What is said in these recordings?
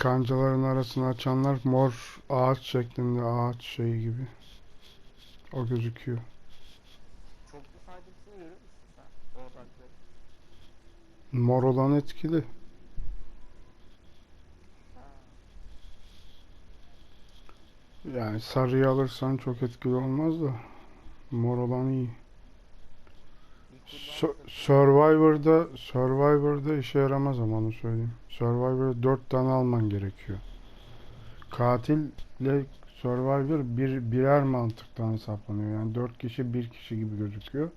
Kancaların arasını açanlar mor ağaç şeklinde ağaç şeyi gibi. O gözüküyor. Çoklu faydasını görür müsün sen? O odakları. Mor olan etkili. Yani sarıyı alırsan çok etkili olmaz da mor olan iyi. Survivor'da Survivor'da işe yaramaz ama onu söyleyeyim. Survivor'da 4 tane alman gerekiyor. Katille Survivor bir birer mantıktan hesaplanıyor. Yani 4 kişi bir kişi gibi gözüküyor.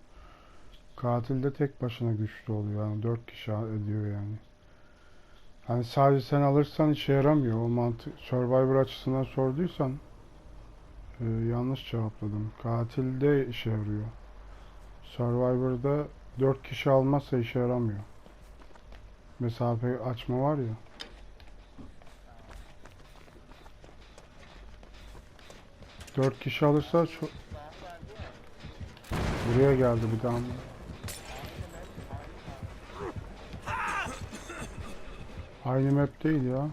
Katil de tek başına güçlü oluyor. Yani 4 kişi ediyor yani. Hani sadece sen alırsan işe yaramıyor. O mantık Survivor açısından sorduysan e, yanlış cevapladım. Katil de işe yarıyor. Survivor'da 4 kişi almazsa işe yaramıyor. Mesafe açma var ya. Dört kişi alırsa çok... Buraya geldi bir daha. Aynı map değil ya.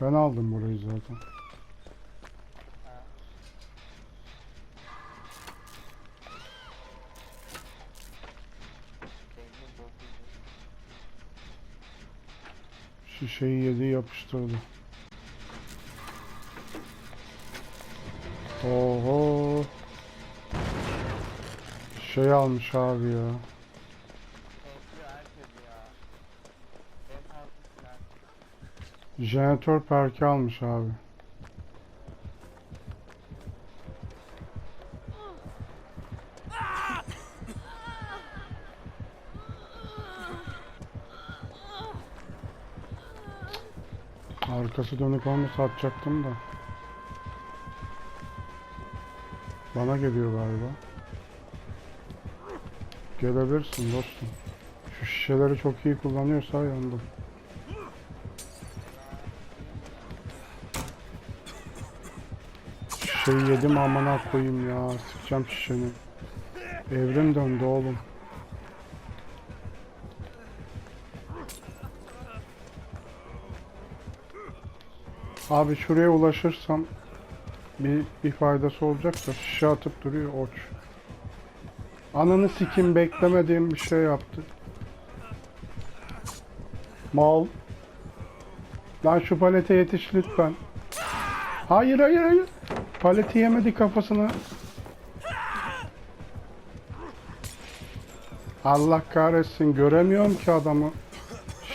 Ben aldım burayı zaten. Şişeyi yedi yapıştırdı. Oho. Şey almış abi ya. Jeneratör perki almış abi. Arkası dönük olmasa atacaktım da. Bana geliyor galiba. Gelebilirsin dostum. Şu şişeleri çok iyi kullanıyorsa yandım. Şişeyi yedim amına koyayım ya. Sıkacağım şişeni. Evrim döndü oğlum. Abi şuraya ulaşırsam bir, bir faydası olacak da şişe atıp duruyor oç. Ananı sikim beklemediğim bir şey yaptı. Mal. Lan şu palete yetiş lütfen. Hayır hayır hayır. Paleti yemedi kafasına. Allah kahretsin göremiyorum ki adamı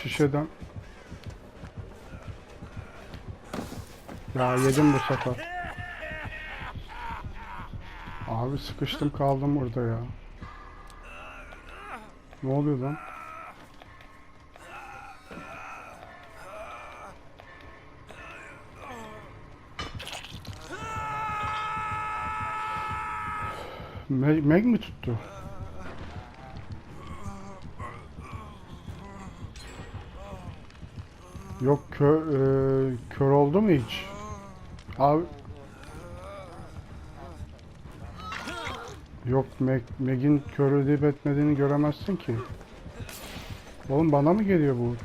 şişeden. Ya yedim bu sefer. Abi sıkıştım kaldım burada ya. Ne oluyor lan? Meg, Meg mi tuttu? Yok kö, e, kör oldu mu hiç? Abi Yok Meg, Meg'in kör edip etmediğini göremezsin ki. Oğlum bana mı geliyor bu uç?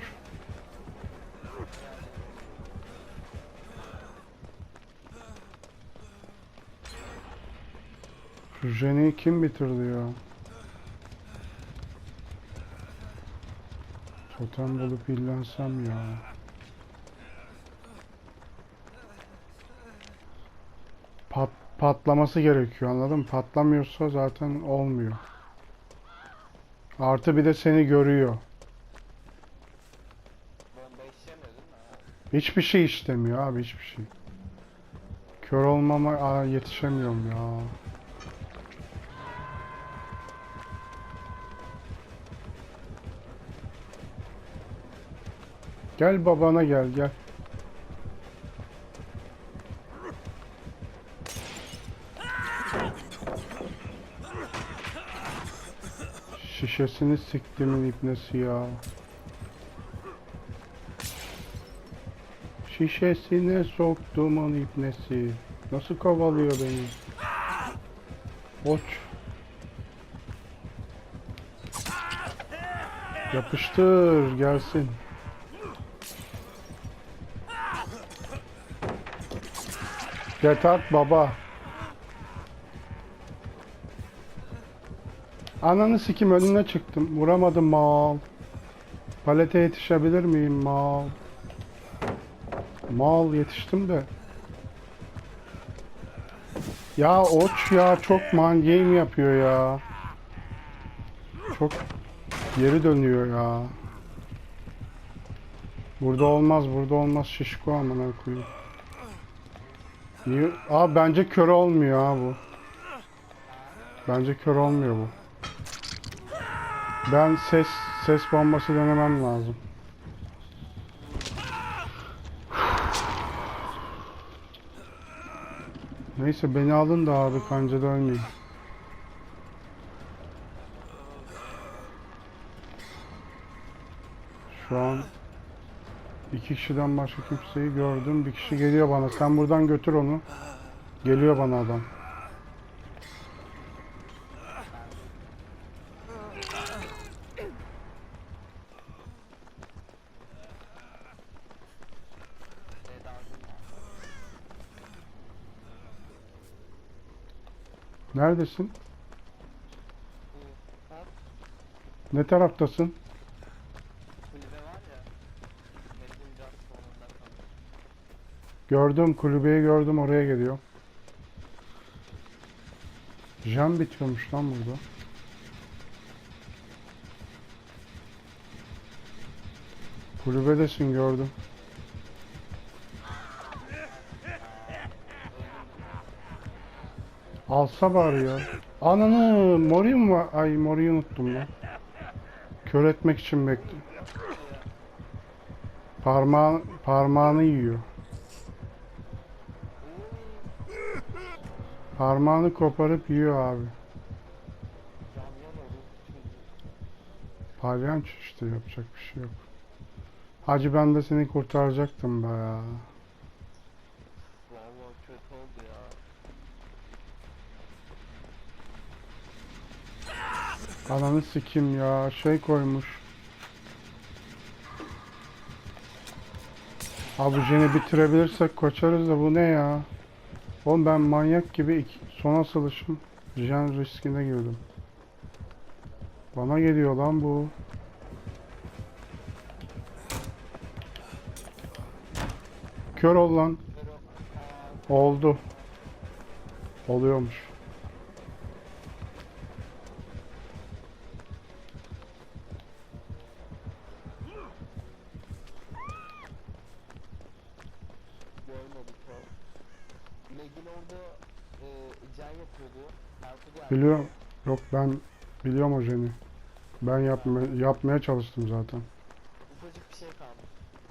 Şu kim bitirdi ya? Totem bulup illensem ya. Patlaması gerekiyor anladın mı? Patlamıyorsa zaten olmuyor. Artı bir de seni görüyor. Hiçbir şey işlemiyor abi hiçbir şey. Kör olmama aa, yetişemiyorum ya. Gel babana gel gel. Şişesini siktimin ipnesi ya. Şişesine soktuğumun ipnesi. Nasıl kovalıyor beni? Oç. Yapıştır gelsin. Get out baba. Ananı sikim önüne çıktım. Vuramadım mal. Palete yetişebilir miyim mal? Mal yetiştim de. Ya oç ya çok man game yapıyor ya. Çok geri dönüyor ya. Burada olmaz, burada olmaz şişko amına koyayım. Niye? Bence kör olmuyor ha bu. Bence kör olmuyor bu. Ben ses ses bombası denemem lazım. Neyse beni alın da abi kancada ölmeyeyim. Şu an iki kişiden başka kimseyi gördüm. Bir kişi geliyor bana. Sen buradan götür onu. Geliyor bana adam. Neredesin? Ne taraftasın? kulübe var ya. Metin Can sonunda kalır. Gördüm kulübeyi gördüm oraya geliyor. Jam bitiyormuş lan burada. Kulübedesin gördüm. Alsa bari ya. Ananı mori mi var? Ay moriyi unuttum lan. Kör etmek için bekliyorum. Parmağı, parmağını yiyor. Parmağını koparıp yiyor abi. Palyanço işte yapacak bir şey yok. Hacı ben de seni kurtaracaktım be. Valla kötü oldu ya. Ananı sikim ya şey koymuş. Abi jeni bitirebilirsek koçarız da bu ne ya? Oğlum ben manyak gibi iki, son asılışım jen riskine girdim. Bana geliyor lan bu. Kör ol lan. Oldu. Oluyormuş. Biliyorum. Yok ben biliyorum o jeni. Ben yapma, yapmaya çalıştım zaten. Ufacık bir şey kaldı.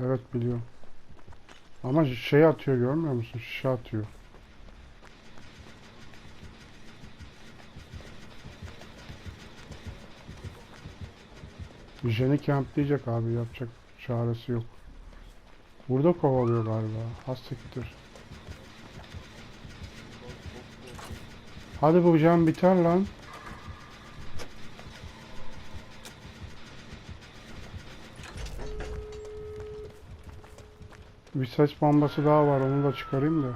Evet biliyorum. Ama şey atıyor görmüyor musun? Şişe atıyor. Jeni campleyecek abi yapacak çaresi yok. Burada kovalıyor galiba. Siktir. Hadi bu can biter lan. Bir ses bombası daha var onu da çıkarayım da.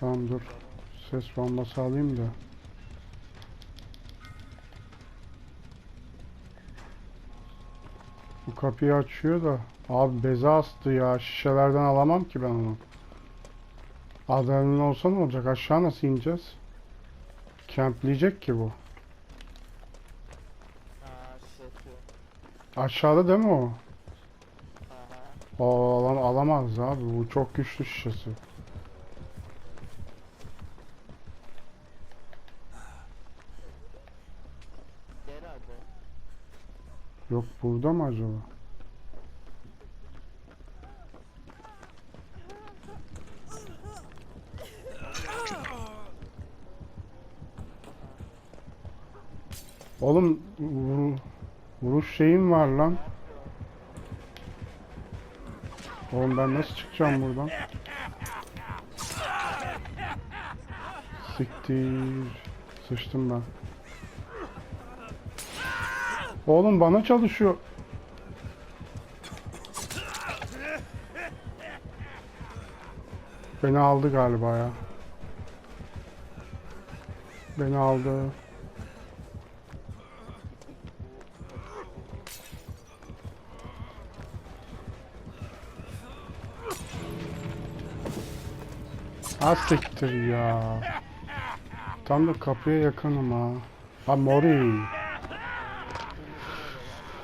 Tamam dur. Ses bombası alayım da. Bu kapıyı açıyor da. Abi beze astı ya. Şişelerden alamam ki ben onu. Adrenalin olsa ne olacak? Aşağı nasıl ineceğiz? Campleyecek ki bu. Aşağıda değil mi o? O alam alamaz abi. Bu çok güçlü şişesi. Yok burada mı acaba? Oğlum vur- vuruş şeyim var lan. Oğlum ben nasıl çıkacağım buradan? Siktir. Sıçtım ben. Oğlum bana çalışıyor. Beni aldı galiba ya. Beni aldı. Az siktir ya. Tam da kapıya yakınım ha. Ha mori.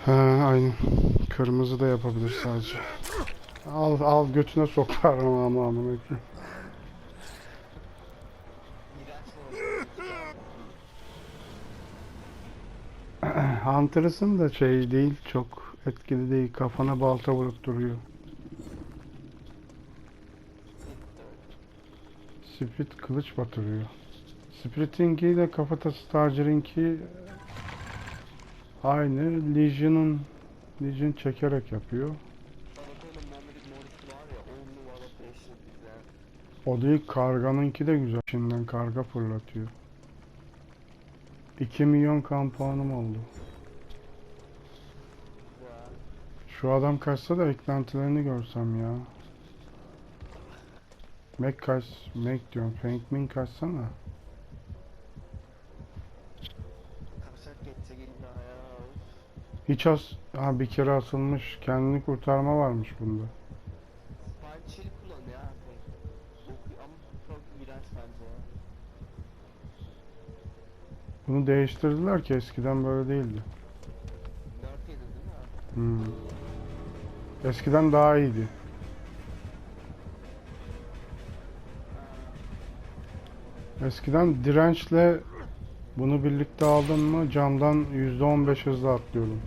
He aynen. Kırmızı da yapabilir sadece. Al al götüne sokar ama ama ama. Hunter'ısın da şey değil çok etkili değil. Kafana balta vurup duruyor. Spirit kılıç batırıyor. Spirit'inki de kafatası tacir'inki aynı. Legion'un Legion çekerek yapıyor. Anadolu Muhammed Morisi var ya 10 numara 5 güzel. O değil karganınki de güzel. İçinden karga fırlatıyor. 2 milyon kan puanım oldu. Şu adam kaçsa da eklentilerini görsem ya. Mac kaç, Mac diyorum. Frank Min kaçsana. Hiç az, ha bir kere asılmış. Kendini kurtarma varmış bunda. Spine chill kullan ya. Oku ama çok iğrenç bence ya. Bunu değiştirdiler ki eskiden böyle değildi. Değil mi? Hmm. Eskiden daha iyiydi. Eskiden dirençle bunu birlikte aldın mı camdan %15 hızla atlıyordum.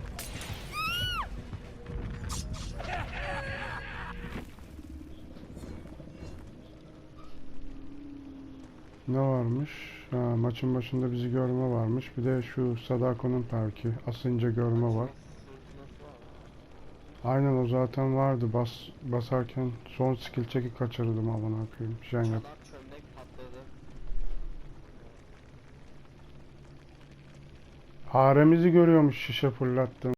Ne varmış? Ha, maçın başında bizi görme varmış. Bir de şu Sadako'nun perki. Asınca görme var. Aynen o zaten vardı. Bas basarken son skill çeki kaçırdım amına koyayım. Jen yap. Faremizi görüyormuş şişe fırlattım.